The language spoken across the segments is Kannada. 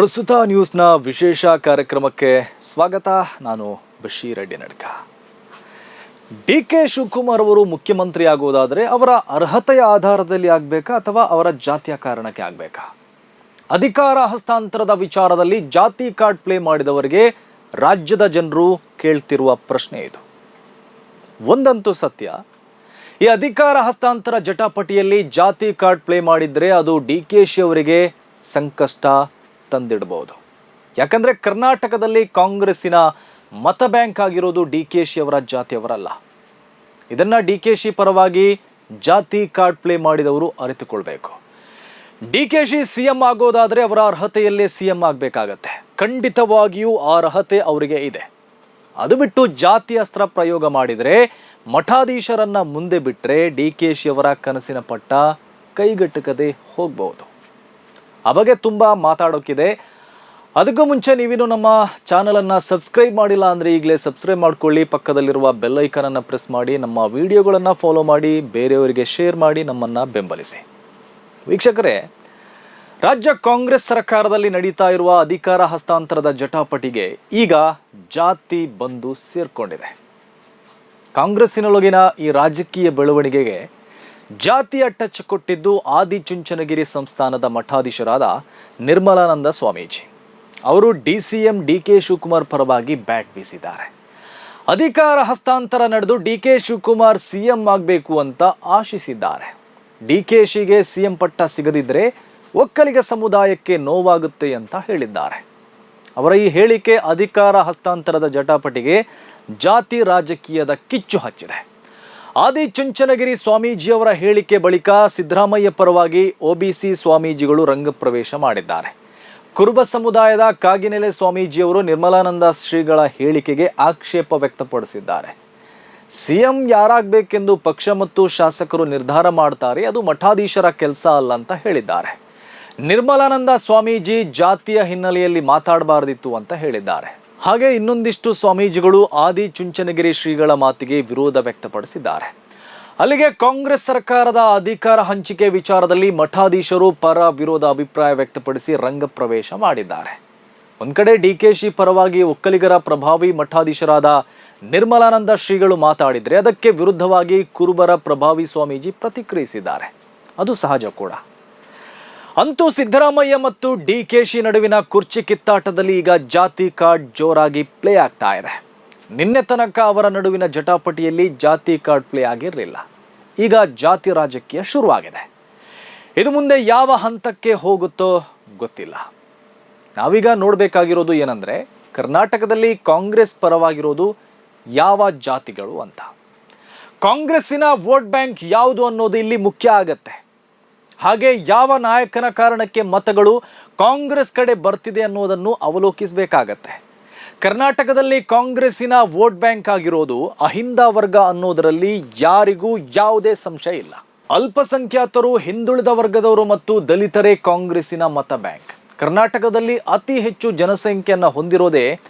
ಪ್ರಸ್ತುತ ನ್ಯೂಸ್ನ ವಿಶೇಷ ಕಾರ್ಯಕ್ರಮಕ್ಕೆ ಸ್ವಾಗತ. ನಾನು ಬಶೀರ್ ರೆಡ್ಡಿ ನಡ್ಕ. ಡಿ ಕೆ ಶಿವಕುಮಾರ್ ಅವರು ಮುಖ್ಯಮಂತ್ರಿ ಆಗುವುದಾದರೆ ಅವರ ಅರ್ಹತೆಯ ಆಧಾರದಲ್ಲಿ ಆಗಬೇಕಾ ಅಥವಾ ಅವರ ಜಾತಿಯ ಕಾರಣಕ್ಕೆ ಆಗಬೇಕಾ? ಅಧಿಕಾರ ಹಸ್ತಾಂತರದ ವಿಚಾರದಲ್ಲಿ ಜಾತಿ ಕಾರ್ಡ್ ಪ್ಲೇ ಮಾಡಿದವರಿಗೆ ರಾಜ್ಯದ ಜನರು ಕೇಳ್ತಿರುವ ಪ್ರಶ್ನೆ ಇದು. ಒಂದಂತೂ ಸತ್ಯ. ಈ ಅಧಿಕಾರ ಹಸ್ತಾಂತರ ಜಟಾಪಟಿಯಲ್ಲಿ ಜಾತಿ ಕಾರ್ಡ್ ಪ್ಲೇ ಮಾಡಿದ್ರೆ ಅದು ಡಿ ಕೆ ಶಿ ಅವರಿಗೆ ಸಂಕಷ್ಟ ತಂದಿಡಬಹುದು ಯಾಕಂದ್ರೆ ಕರ್ನಾಟಕದಲ್ಲಿ ಕಾಂಗ್ರೆಸ್ಸಿನ ಮತ ಬ್ಯಾಂಕ್ ಆಗಿರೋದು ಡಿ ಕೆ ಶಿ ಅವರ ಜಾತಿಯವರಲ್ಲ ಇದನ್ನ ಡಿ ಕೆ ಶಿ ಪರವಾಗಿ ಜಾತಿ ಕಾರ್ಡ್ ಪ್ಲೇ ಮಾಡಿದವರು ಅರಿತುಕೊಳ್ಬೇಕು. D K Shi C M ಆಗೋದಾದ್ರೆ ಅವರ ಅರ್ಹತೆಯಲ್ಲೇ ಸಿ ಎಂ ಆಗಬೇಕಾಗತ್ತೆ. ಖಂಡಿತವಾಗಿಯೂ ಆ ಅರ್ಹತೆ ಅವರಿಗೆ ಇದೆ. ಅದು ಬಿಟ್ಟು ಜಾತಿ ಅಸ್ತ್ರ ಪ್ರಯೋಗ ಮಾಡಿದರೆ ಮಠಾಧೀಶರನ್ನು ಮುಂದೆ ಬಿಟ್ಟರೆ ಡಿ ಕೆ ಶಿ ಅವರ ಕನಸಿನ ಪಟ್ಟ ಕೈಗೆಟುಕದೆ ಹೋಗ್ಬಹುದು ಆ ಬಗ್ಗೆ ತುಂಬ ಮಾತಾಡೋಕ್ಕಿದೆ ಅದಕ್ಕೂ ಮುಂಚೆ ನೀವಿನ್ನು ನಮ್ಮ ಚಾನಲನ್ನು ಸಬ್ಸ್ಕ್ರೈಬ್ ಮಾಡಿಲ್ಲ ಅಂದರೆ ಈಗಲೇ ಸಬ್ಸ್ಕ್ರೈಬ್ ಮಾಡ್ಕೊಳ್ಳಿ. ಪಕ್ಕದಲ್ಲಿರುವ ಬೆಲ್ ಐಕನನ್ನು ಪ್ರೆಸ್ ಮಾಡಿ, ನಮ್ಮ ವಿಡಿಯೋಗಳನ್ನು ಫಾಲೋ ಮಾಡಿ, ಬೇರೆಯವರಿಗೆ ಶೇರ್ ಮಾಡಿ, ನಮ್ಮನ್ನು ಬೆಂಬಲಿಸಿ. ವೀಕ್ಷಕರೇ, ರಾಜ್ಯ ಕಾಂಗ್ರೆಸ್ ಸರ್ಕಾರದಲ್ಲಿ ನಡೀತಾ ಇರುವ ಅಧಿಕಾರ ಹಸ್ತಾಂತರದ ಜಟಾಪಟಿಗೆ ಈಗ ಜಾತಿ ಬಂದು ಸೇರ್ಕೊಂಡಿದೆ. ಕಾಂಗ್ರೆಸ್ಸಿನೊಳಗಿನ ಈ ರಾಜಕೀಯ ಬೆಳವಣಿಗೆಗೆ ಜಾತಿಯ ಟಚ್ ಕೊಟ್ಟಿದ್ದು ಆದಿಚುಂಚನಗಿರಿ ಸಂಸ್ಥಾನದ ಮಠಾಧೀಶರಾದ ನಿರ್ಮಲಾನಂದ ಸ್ವಾಮೀಜಿ. ಅವರು D C M D K Shivakumar ಪರವಾಗಿ ಬ್ಯಾಟ್ ಬೀಸಿದ್ದಾರೆ. ಅಧಿಕಾರ ಹಸ್ತಾಂತರ ನಡೆದು D K Shivakumar C M ಆಗಬೇಕು ಅಂತ ಆಶಿಸಿದ್ದಾರೆ. ಡಿ ಕೆ ಶಿಗೆ ಸಿ ಎಂ ಪಟ್ಟ ಸಿಗದಿದ್ದರೆ ಒಕ್ಕಲಿಗ ಸಮುದಾಯಕ್ಕೆ ನೋವಾಗುತ್ತೆ ಅಂತ ಹೇಳಿದ್ದಾರೆ. ಅವರ ಈ ಹೇಳಿಕೆ ಅಧಿಕಾರ ಹಸ್ತಾಂತರದ ಜಟಾಪಟಿಗೆ ಜಾತಿ ರಾಜಕೀಯದ ಕಿಚ್ಚು ಹಚ್ಚಿದೆ. ಆದಿಚುಂಚನಗಿರಿ ಸ್ವಾಮೀಜಿಯವರ ಹೇಳಿಕೆ ಬಳಿಕ ಸಿದ್ದರಾಮಯ್ಯ ಪರವಾಗಿ ಒಬಿಸಿ ಸ್ವಾಮೀಜಿಗಳು ರಂಗಪ್ರವೇಶ ಮಾಡಿದ್ದಾರೆ. ಕುರುಬ ಸಮುದಾಯದ ಕಾಗಿನೆಲೆ ಸ್ವಾಮೀಜಿಯವರು ನಿರ್ಮಲಾನಂದ ಶ್ರೀಗಳ ಹೇಳಿಕೆಗೆ ಆಕ್ಷೇಪ ವ್ಯಕ್ತಪಡಿಸಿದ್ದಾರೆ. ಸಿಎಂ ಯಾರಾಗಬೇಕೆಂದು ಪಕ್ಷ ಮತ್ತು ಶಾಸಕರು ನಿರ್ಧಾರ ಮಾಡ್ತಾರೆ, ಅದು ಮಠಾಧೀಶರ ಕೆಲಸ ಅಲ್ಲ ಅಂತ ಹೇಳಿದ್ದಾರೆ. ನಿರ್ಮಲಾನಂದ ಸ್ವಾಮೀಜಿ ಜಾತಿಯ ಹಿನ್ನೆಲೆಯಲ್ಲಿ ಮಾತಾಡಬಾರದಿತ್ತು ಅಂತ ಹೇಳಿದ್ದಾರೆ. ಹಾಗೆ ಇನ್ನೊಂದಿಷ್ಟು ಸ್ವಾಮೀಜಿಗಳು ಆದಿ ಚುಂಚನಗಿರಿ ಶ್ರೀಗಳ ಮಾತಿಗೆ ವಿರೋಧ ವ್ಯಕ್ತಪಡಿಸಿದ್ದಾರೆ. ಅಲ್ಲಿಗೆ ಕಾಂಗ್ರೆಸ್ ಸರ್ಕಾರದ ಅಧಿಕಾರ ಹಂಚಿಕೆ ವಿಚಾರದಲ್ಲಿ ಮಠಾಧೀಶರು ಪರ ವಿರೋಧ ಅಭಿಪ್ರಾಯ ವ್ಯಕ್ತಪಡಿಸಿ ರಂಗಪ್ರವೇಶ ಮಾಡಿದ್ದಾರೆ. ಒಂದು ಕಡೆ ಡಿ ಕೆ ಶಿ ಪರವಾಗಿ ಒಕ್ಕಲಿಗರ ಪ್ರಭಾವಿ ಮಠಾಧೀಶರಾದ ನಿರ್ಮಲಾನಂದ ಶ್ರೀಗಳು ಮಾತಾಡಿದ್ರೆ ಅದಕ್ಕೆ ವಿರುದ್ಧವಾಗಿ ಕುರುಬರ ಪ್ರಭಾವಿ ಸ್ವಾಮೀಜಿ ಪ್ರತಿಕ್ರಿಯಿಸಿದ್ದಾರೆ. ಅದು ಸಹಜ ಕೂಡ. ಅಂತೂ ಸಿದ್ದರಾಮಯ್ಯ ಮತ್ತು ಡಿ ಕೆ ಶಿ ನಡುವಿನ ಕುರ್ಚಿ ಕಿತ್ತಾಟದಲ್ಲಿ ಈಗ ಜಾತಿ ಕಾರ್ಡ್ ಜೋರಾಗಿ ಪ್ಲೇ ಆಗ್ತಾ ಇದೆ. ನಿನ್ನೆ ತನಕ ಅವರ ನಡುವಿನ ಜಟಾಪಟಿಯಲ್ಲಿ ಜಾತಿ ಕಾರ್ಡ್ ಪ್ಲೇ ಆಗಿರಲಿಲ್ಲ. ಈಗ ಜಾತಿ ರಾಜಕೀಯ ಶುರುವಾಗಿದೆ. ಇದು ಮುಂದೆ ಯಾವ ಹಂತಕ್ಕೆ ಹೋಗುತ್ತೋ ಗೊತ್ತಿಲ್ಲ. ನಾವೀಗ ನೋಡಬೇಕಾಗಿರೋದು ಏನಂದ್ರೆ, ಕರ್ನಾಟಕದಲ್ಲಿ ಕಾಂಗ್ರೆಸ್ ಪರವಾಗಿರೋದು ಯಾವ ಜಾತಿಗಳು ಅಂತ. ಕಾಂಗ್ರೆಸ್ಸಿನ ವೋಟ್ ಬ್ಯಾಂಕ್ ಯಾವುದು ಅನ್ನೋದು ಇಲ್ಲಿ ಮುಖ್ಯ ಆಗತ್ತೆ. ಹಾಗೆ ಯಾವ ನಾಯಕನ ಕಾರಣಕ್ಕೆ ಮತಗಳು ಕಾಂಗ್ರೆಸ್ ಕಡೆ ಬರ್ತಿದೆ ಅನ್ನೋದನ್ನು ಅವಲೋಕಿಸಬೇಕಾಗತ್ತೆ. ಕರ್ನಾಟಕದಲ್ಲಿ ಕಾಂಗ್ರೆಸ್ಸಿನ ವೋಟ್ ಬ್ಯಾಂಕ್ ಆಗಿರೋದು ಅಹಿಂದ ವರ್ಗ ಅನ್ನೋದರಲ್ಲಿ ಯಾರಿಗೂ ಯಾವುದೇ ಸಂಶಯ ಇಲ್ಲ. ಅಲ್ಪಸಂಖ್ಯಾತರು, ಹಿಂದುಳಿದ ವರ್ಗದವರು ಮತ್ತು ದಲಿತರೇ ಕಾಂಗ್ರೆಸ್ಸಿನ ಮತ ಬ್ಯಾಂಕ್. ಕರ್ನಾಟಕದಲ್ಲಿ ಅತಿ ಹೆಚ್ಚು ಜನಸಂಖ್ಯೆಯನ್ನು ಹೊಂದಿರೋದೇ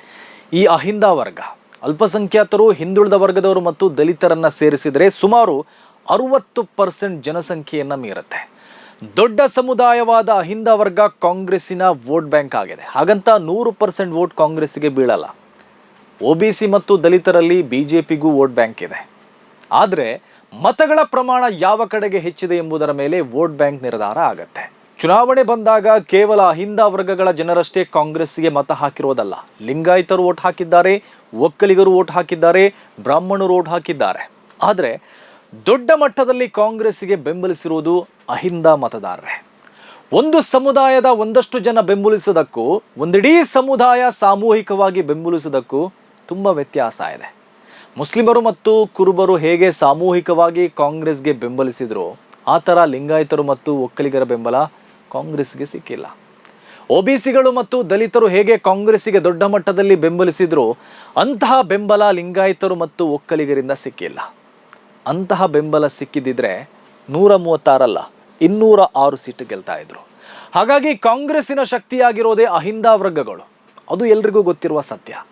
ಈ ಅಹಿಂದ ವರ್ಗ. ಅಲ್ಪಸಂಖ್ಯಾತರು, ಹಿಂದುಳಿದ ವರ್ಗದವರು ಮತ್ತು ದಲಿತರನ್ನು ಸೇರಿಸಿದರೆ ಸುಮಾರು ಅರುವತ್ತು ಪರ್ಸೆಂಟ್ ಜನಸಂಖ್ಯೆಯನ್ನು ಮೀರುತ್ತೆ. ದೊಡ್ಡ ಸಮುದಾಯವಾದ ಅಹಿಂದ ವರ್ಗ ಕಾಂಗ್ರೆಸ್ಸಿನ ವೋಟ್ ಬ್ಯಾಂಕ್ ಆಗಿದೆ. ಹಾಗಂತ ನೂರು ಪರ್ಸೆಂಟ್ ವೋಟ್ ಕಾಂಗ್ರೆಸ್ಸಿಗೆ ಬೀಳಲ್ಲ. ಒ ಬಿ ಸಿ ಮತ್ತು ದಲಿತರಲ್ಲಿ ಬಿ ಜೆ ಪಿಗೂ ವೋಟ್ ಬ್ಯಾಂಕ್ ಇದೆ. ಆದರೆ ಮತಗಳ ಪ್ರಮಾಣ ಯಾವ ಕಡೆಗೆ ಹೆಚ್ಚಿದೆ ಎಂಬುದರ ಮೇಲೆ ವೋಟ್ ಬ್ಯಾಂಕ್ ನಿರ್ಧಾರ ಆಗತ್ತೆ. ಚುನಾವಣೆ ಬಂದಾಗ ಕೇವಲ ಅಹಿಂದ ವರ್ಗಗಳ ಜನರಷ್ಟೇ ಕಾಂಗ್ರೆಸ್ಸಿಗೆ ಮತ ಹಾಕಿರೋದಲ್ಲ. ಲಿಂಗಾಯತರು ವೋಟ್ ಹಾಕಿದ್ದಾರೆ, ಒಕ್ಕಲಿಗರು ವೋಟ್ ಹಾಕಿದ್ದಾರೆ, ಬ್ರಾಹ್ಮಣರು ವೋಟ್ ಹಾಕಿದ್ದಾರೆ. ಆದರೆ ದೊಡ್ಡ ಮಟ್ಟದಲ್ಲಿ ಕಾಂಗ್ರೆಸ್ಗೆ ಬೆಂಬಲಿಸಿರುವುದು ಅಹಿಂದ ಮತದಾರರೇ. ಒಂದು ಸಮುದಾಯದ ಒಂದಷ್ಟು ಜನ ಬೆಂಬಲಿಸೋದಕ್ಕೂ, ಒಂದಿಡೀ ಸಮುದಾಯ ಸಾಮೂಹಿಕವಾಗಿ ಬೆಂಬಲಿಸೋದಕ್ಕೂ ತುಂಬ ವ್ಯತ್ಯಾಸ ಇದೆ. ಮುಸ್ಲಿಮರು ಮತ್ತು ಕುರುಬರು ಹೇಗೆ ಸಾಮೂಹಿಕವಾಗಿ ಕಾಂಗ್ರೆಸ್ಗೆ ಬೆಂಬಲಿಸಿದ್ರು, ಆ ಥರ ಲಿಂಗಾಯತರು ಮತ್ತು ಒಕ್ಕಲಿಗರ ಬೆಂಬಲ ಕಾಂಗ್ರೆಸ್ಗೆ ಸಿಕ್ಕಿಲ್ಲ. ಒಬಿಸಿಗಳು ಮತ್ತು ದಲಿತರು ಹೇಗೆ ಕಾಂಗ್ರೆಸ್ಸಿಗೆ ದೊಡ್ಡ ಮಟ್ಟದಲ್ಲಿ ಬೆಂಬಲಿಸಿದ್ರು, ಅಂತಹ ಬೆಂಬಲ ಲಿಂಗಾಯತರು ಮತ್ತು ಒಕ್ಕಲಿಗರಿಂದ ಸಿಕ್ಕಿಲ್ಲ. ಅಂತಹ ಬೆಂಬಲ ಸಿಕ್ಕಿದ್ದಿದ್ರೆ ನೂರ ಮೂವತ್ತಾರಲ್ಲ, ಇನ್ನೂರ ಆರು ಸೀಟು ಗೆಲ್ತಾ ಇದ್ರು. ಹಾಗಾಗಿ ಕಾಂಗ್ರೆಸ್ಸಿನ ಶಕ್ತಿಯಾಗಿರೋದೇ ಅಹಿಂದ ವರ್ಗಗಳು. ಅದು ಎಲ್ರಿಗೂ ಗೊತ್ತಿರುವ ಸತ್ಯ.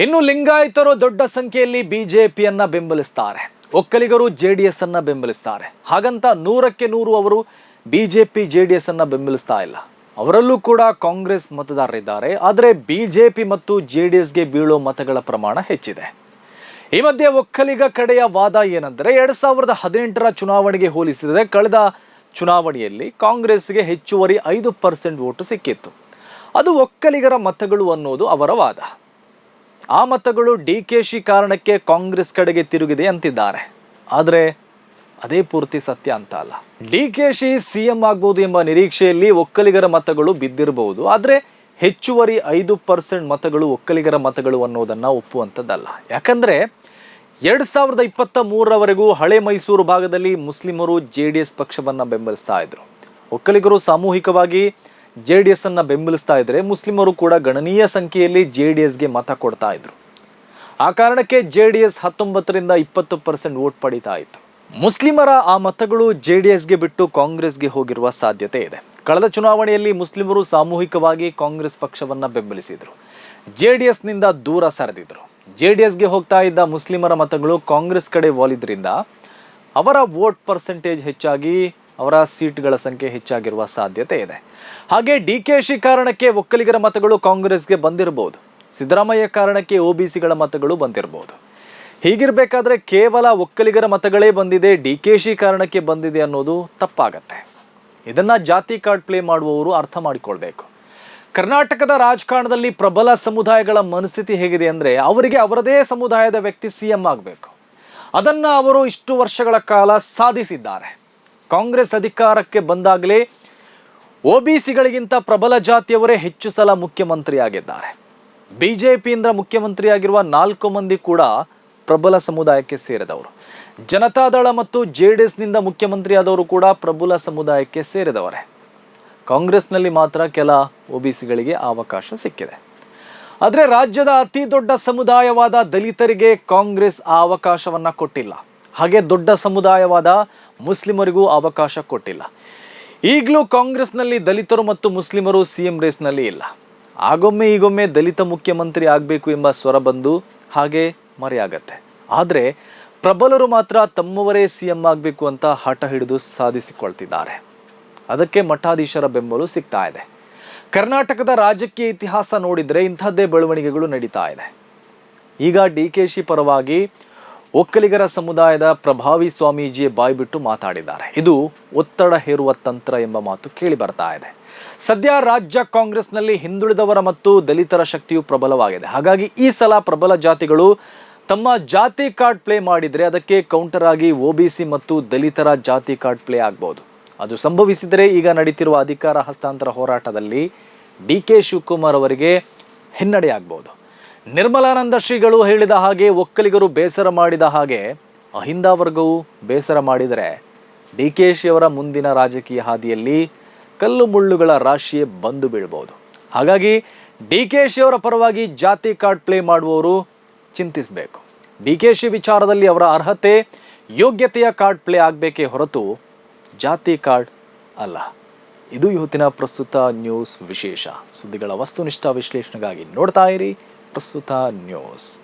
ಇನ್ನು ಲಿಂಗಾಯತರು ದೊಡ್ಡ ಸಂಖ್ಯೆಯಲ್ಲಿ ಬಿಜೆಪಿಯನ್ನ ಬೆಂಬಲಿಸ್ತಾರೆ. ಒಕ್ಕಲಿಗರು ಜೆ ಡಿ ಎಸ್ ಅನ್ನ ಬೆಂಬಲಿಸ್ತಾರೆ. ಹಾಗಂತ ನೂರಕ್ಕೆ ನೂರು ಅವರು ಬಿಜೆಪಿ ಜೆ ಡಿ ಎಸ್ ಅನ್ನ ಬೆಂಬಲಿಸ್ತಾ ಇಲ್ಲ. ಅವರಲ್ಲೂ ಕೂಡ ಕಾಂಗ್ರೆಸ್ ಮತದಾರರಿದ್ದಾರೆ. ಆದರೆ ಬಿಜೆಪಿ ಮತ್ತು ಜೆ ಡಿ ಎಸ್ಗೆ ಬೀಳೋ ಮತಗಳ ಪ್ರಮಾಣ ಹೆಚ್ಚಿದೆ. ಈ ಮಧ್ಯೆ ಒಕ್ಕಲಿಗ ಕಡೆಯ ವಾದ ಏನಂದರೆ ಎರಡು ಸಾವಿರದ ಹದಿನೆಂಟರ ಚುನಾವಣೆಗೆ ಹೋಲಿಸಿದರೆ ಕಳೆದ ಚುನಾವಣೆಯಲ್ಲಿ ಕಾಂಗ್ರೆಸ್ಗೆ ಹೆಚ್ಚುವರಿ ಐದು ಪರ್ಸೆಂಟ್ ಓಟು ಸಿಕ್ಕಿತ್ತು. ಅದು ಒಕ್ಕಲಿಗರ ಮತಗಳು ಅನ್ನೋದು ಅವರ ವಾದ. ಆ ಮತಗಳು ಡಿ ಕೆ ಶಿ ಕಾರಣಕ್ಕೆ ಕಾಂಗ್ರೆಸ್ ಕಡೆಗೆ ತಿರುಗಿದೆ ಅಂತಿದ್ದಾರೆ. ಆದರೆ ಅದೇ ಪೂರ್ತಿ ಸತ್ಯ ಅಂತ ಅಲ್ಲ. D K Shi C M ಆಗ್ಬೋದು ಎಂಬ ನಿರೀಕ್ಷೆಯಲ್ಲಿ ಒಕ್ಕಲಿಗರ ಮತಗಳು ಬಿದ್ದಿರಬಹುದು. ಆದರೆ ಹೆಚ್ಚುವರಿ ಐದು ಪರ್ಸೆಂಟ್ ಮತಗಳು ಒಕ್ಕಲಿಗರ ಮತಗಳು ಅನ್ನೋದನ್ನು ಒಪ್ಪುವಂಥದ್ದಲ್ಲ. ಯಾಕಂದರೆ ಎರಡು ಸಾವಿರದ ಇಪ್ಪತ್ತ ಮೂರರವರೆಗೂ ಹಳೆ ಮೈಸೂರು ಭಾಗದಲ್ಲಿ ಮುಸ್ಲಿಮರು ಜೆ ಡಿ ಎಸ್ ಪಕ್ಷವನ್ನು ಬೆಂಬಲಿಸ್ತಾ ಇದ್ರು. ಒಕ್ಕಲಿಗರು ಸಾಮೂಹಿಕವಾಗಿ ಜೆ ಡಿ ಎಸ್ ಅನ್ನು ಬೆಂಬಲಿಸ್ತಾ ಇದ್ರೆ ಮುಸ್ಲಿಮರು ಕೂಡ ಗಣನೀಯ ಸಂಖ್ಯೆಯಲ್ಲಿ ಜೆ ಡಿ ಎಸ್ಗೆ ಮತ ಕೊಡ್ತಾ ಇದ್ರು. ಆ ಕಾರಣಕ್ಕೆ ಜೆ ಡಿ ಎಸ್ ಹತ್ತೊಂಬತ್ತರಿಂದ ಇಪ್ಪತ್ತು ಪರ್ಸೆಂಟ್ ವೋಟ್ ಪಡೀತಾ ಇತ್ತು. ಮುಸ್ಲಿಮರ ಆ ಮತಗಳು ಜೆ ಡಿ ಎಸ್ಗೆ ಬಿಟ್ಟು ಕಾಂಗ್ರೆಸ್ಗೆ ಹೋಗಿರುವ ಸಾಧ್ಯತೆ ಇದೆ. ಕಳೆದ ಚುನಾವಣೆಯಲ್ಲಿ ಮುಸ್ಲಿಮರು ಸಾಮೂಹಿಕವಾಗಿ ಕಾಂಗ್ರೆಸ್ ಪಕ್ಷವನ್ನ ಬೆಂಬಲಿಸಿದರು. ಜೆ ಡಿ ಎಸ್ನಿಂದ ದೂರ ಸರಿದಿದ್ರು ಜೆ ಡಿ ಎಸ್ಗೆ ಹೋಗ್ತಾ ಇದ್ದ ಮುಸ್ಲಿಮರ ಮತಗಳು ಕಾಂಗ್ರೆಸ್ ಕಡೆ ವಾಲಿದ್ರಿಂದ ಅವರ ವೋಟ್ ಪರ್ಸೆಂಟೇಜ್ ಹೆಚ್ಚಾಗಿ ಅವರ ಸೀಟ್ಗಳ ಸಂಖ್ಯೆ ಹೆಚ್ಚಾಗಿರುವ ಸಾಧ್ಯತೆ ಇದೆ. ಹಾಗೆ ಡಿ ಕೆ ಶಿ ಕಾರಣಕ್ಕೆ ಒಕ್ಕಲಿಗರ ಮತಗಳು ಕಾಂಗ್ರೆಸ್ಗೆ ಬಂದಿರಬಹುದು. ಸಿದ್ದರಾಮಯ್ಯ ಕಾರಣಕ್ಕೆ ಒ ಬಿ ಸಿಗಳ ಮತಗಳು ಬಂದಿರಬಹುದು. ಹೀಗಿರಬೇಕಾದ್ರೆ ಕೇವಲ ಒಕ್ಕಲಿಗರ ಮತಗಳೇ ಬಂದಿದೆ, ಡಿ ಕೆ ಶಿ ಕಾರಣಕ್ಕೆ ಬಂದಿದೆ ಅನ್ನೋದು ತಪ್ಪಾಗತ್ತೆ. ಇದನ್ನ ಜಾತಿ ಕಾರ್ಡ್ ಪ್ಲೇ ಮಾಡುವವರು ಅರ್ಥ ಮಾಡಿಕೊಳ್ಬೇಕು. ಕರ್ನಾಟಕದ ರಾಜಕಾರಣದಲ್ಲಿ ಪ್ರಬಲ ಸಮುದಾಯಗಳ ಮನಸ್ಥಿತಿ ಹೇಗಿದೆ ಅಂದರೆ ಅವರಿಗೆ ಅವರದೇ ಸಮುದಾಯದ ವ್ಯಕ್ತಿ ಸಿ ಎಂ ಆಗಬೇಕು. ಅದನ್ನು ಅವರು ಇಷ್ಟು ವರ್ಷಗಳ ಕಾಲ ಸಾಧಿಸಿದ್ದಾರೆ. ಕಾಂಗ್ರೆಸ್ ಅಧಿಕಾರಕ್ಕೆ ಬಂದಾಗಲೇ ಒ ಬಿ ಸಿಗಳಿಗಿಂತ ಪ್ರಬಲ ಜಾತಿಯವರೇ ಹೆಚ್ಚು ಸಲ ಮುಖ್ಯಮಂತ್ರಿಯಾಗಿದ್ದಾರೆ. ಬಿಜೆಪಿಯಿಂದ ಮುಖ್ಯಮಂತ್ರಿಯಾಗಿರುವ ನಾಲ್ಕು ಮಂದಿ ಕೂಡ ಪ್ರಬಲ ಸಮುದಾಯಕ್ಕೆ ಸೇರಿದವರು. ಜನತಾದಳ ಮತ್ತು ಜೆ ಡಿ ಎಸ್ನಿಂದ ಮುಖ್ಯಮಂತ್ರಿಯಾದವರು ಕೂಡ ಪ್ರಬಲ ಸಮುದಾಯಕ್ಕೆ ಸೇರಿದವರೇ. ಕಾಂಗ್ರೆಸ್ನಲ್ಲಿ ಮಾತ್ರ ಕೆಲ ಒ ಬಿ ಸಿಗಳಿಗೆ ಅವಕಾಶ ಸಿಕ್ಕಿದೆ. ಆದರೆ ರಾಜ್ಯದ ಅತಿ ದೊಡ್ಡ ಸಮುದಾಯವಾದ ದಲಿತರಿಗೆ ಕಾಂಗ್ರೆಸ್ ಆ ಅವಕಾಶವನ್ನು ಕೊಟ್ಟಿಲ್ಲ. ಹಾಗೆ ದೊಡ್ಡ ಸಮುದಾಯವಾದ ಮುಸ್ಲಿಮರಿಗೂ ಅವಕಾಶ ಕೊಟ್ಟಿಲ್ಲ. ಈಗಲೂ ಕಾಂಗ್ರೆಸ್ನಲ್ಲಿ ದಲಿತರು ಮತ್ತು ಮುಸ್ಲಿಮರು ಸಿ ಎಂ ರೇಸ್ನಲ್ಲಿ ಇಲ್ಲ. ಆಗೊಮ್ಮೆ ಈಗೊಮ್ಮೆ ದಲಿತ ಮುಖ್ಯಮಂತ್ರಿ ಆಗಬೇಕು ಎಂಬ ಸ್ವರ ಬಂದು ಹಾಗೆ ಮರೆಯಾಗತ್ತೆ. ಆದರೆ ಪ್ರಬಲರು ಮಾತ್ರ ತಮ್ಮವರೇ ಸಿ ಎಂ ಆಗಬೇಕು ಅಂತ ಹಠ ಹಿಡಿದು ಸಾಧಿಸಿಕೊಳ್ತಿದ್ದಾರೆ. ಅದಕ್ಕೆ ಮಠಾಧೀಶರ ಬೆಂಬಲ ಸಿಗ್ತಾ ಇದೆ. ಕರ್ನಾಟಕದ ರಾಜಕೀಯ ಇತಿಹಾಸ ನೋಡಿದರೆ ಇಂಥದ್ದೇ ಬೆಳವಣಿಗೆಗಳು ನಡೀತಾ ಇದೆ. ಈಗ ಡಿ ಕೆ ಶಿ ಪರವಾಗಿ ಒಕ್ಕಲಿಗರ ಸಮುದಾಯದ ಪ್ರಭಾವಿ ಸ್ವಾಮೀಜಿ ಬಾಯ್ಬಿಟ್ಟು ಮಾತಾಡಿದ್ದಾರೆ. ಇದು ಒತ್ತಡ ಹೇರುವ ತಂತ್ರ ಎಂಬ ಮಾತು ಕೇಳಿ ಬರ್ತಾ ಇದೆ. ಸದ್ಯ ರಾಜ್ಯ ಕಾಂಗ್ರೆಸ್ನಲ್ಲಿ ಹಿಂದುಳಿದವರ ಮತ್ತು ದಲಿತರ ಶಕ್ತಿಯು ಪ್ರಬಲವಾಗಿದೆ. ಹಾಗಾಗಿ ಈ ಸಲ ಪ್ರಬಲ ಜಾತಿಗಳು ತಮ್ಮ ಜಾತಿ ಕಾರ್ಡ್ ಪ್ಲೇ ಮಾಡಿದರೆ ಅದಕ್ಕೆ ಕೌಂಟರ್ ಆಗಿ ಒ ಬಿ ಸಿ ಮತ್ತು ದಲಿತರ ಜಾತಿ ಕಾರ್ಡ್ ಪ್ಲೇ ಆಗ್ಬೋದು. ಅದು ಸಂಭವಿಸಿದರೆ ಈಗ ನಡೀತಿರುವ ಅಧಿಕಾರ ಹಸ್ತಾಂತರ ಹೋರಾಟದಲ್ಲಿ ಡಿ ಕೆ ಶಿವಕುಮಾರ್ ಅವರಿಗೆ ಹಿನ್ನಡೆ ಆಗ್ಬೋದು. ನಿರ್ಮಲಾನಂದ ಶ್ರೀಗಳು ಹೇಳಿದ ಹಾಗೆ ಒಕ್ಕಲಿಗರು ಬೇಸರ ಮಾಡಿದ ಹಾಗೆ ಅಹಿಂದ ವರ್ಗವು ಬೇಸರ ಮಾಡಿದರೆ ಡಿ ಕೆ ಶಿಯವರ ಮುಂದಿನ ರಾಜಕೀಯ ಹಾದಿಯಲ್ಲಿ ಕಲ್ಲು ಮುಳ್ಳುಗಳ ರಾಶಿಯೇ ಬಂದು ಬೀಳ್ಬೋದು. ಹಾಗಾಗಿ ಡಿ ಕೆ ಶಿಯವರ ಪರವಾಗಿ ಜಾತಿ ಕಾರ್ಡ್ ಪ್ಲೇ ಮಾಡುವವರು ಚಿಂತಿಸಬೇಕು. ಡಿ ಕೆ ಶಿ ವಿಚಾರದಲ್ಲಿ ಅವರ ಅರ್ಹತೆ, ಯೋಗ್ಯತೆಯ ಕಾರ್ಡ್ ಪ್ಲೇ ಆಗಬೇಕೇ ಹೊರತು ಜಾತಿ ಕಾರ್ಡ್ ಅಲ್ಲ. ಇದು ಇವತ್ತಿನ ಪ್ರಸ್ತುತ ನ್ಯೂಸ್ ವಿಶೇಷ. ಸುದ್ದಿಗಳ ವಸ್ತುನಿಷ್ಠ ವಿಶ್ಲೇಷಣೆಗಾಗಿ ನೋಡ್ತಾ ಇರಿ ಪ್ರಸ್ತುತ ನ್ಯೂಸ್.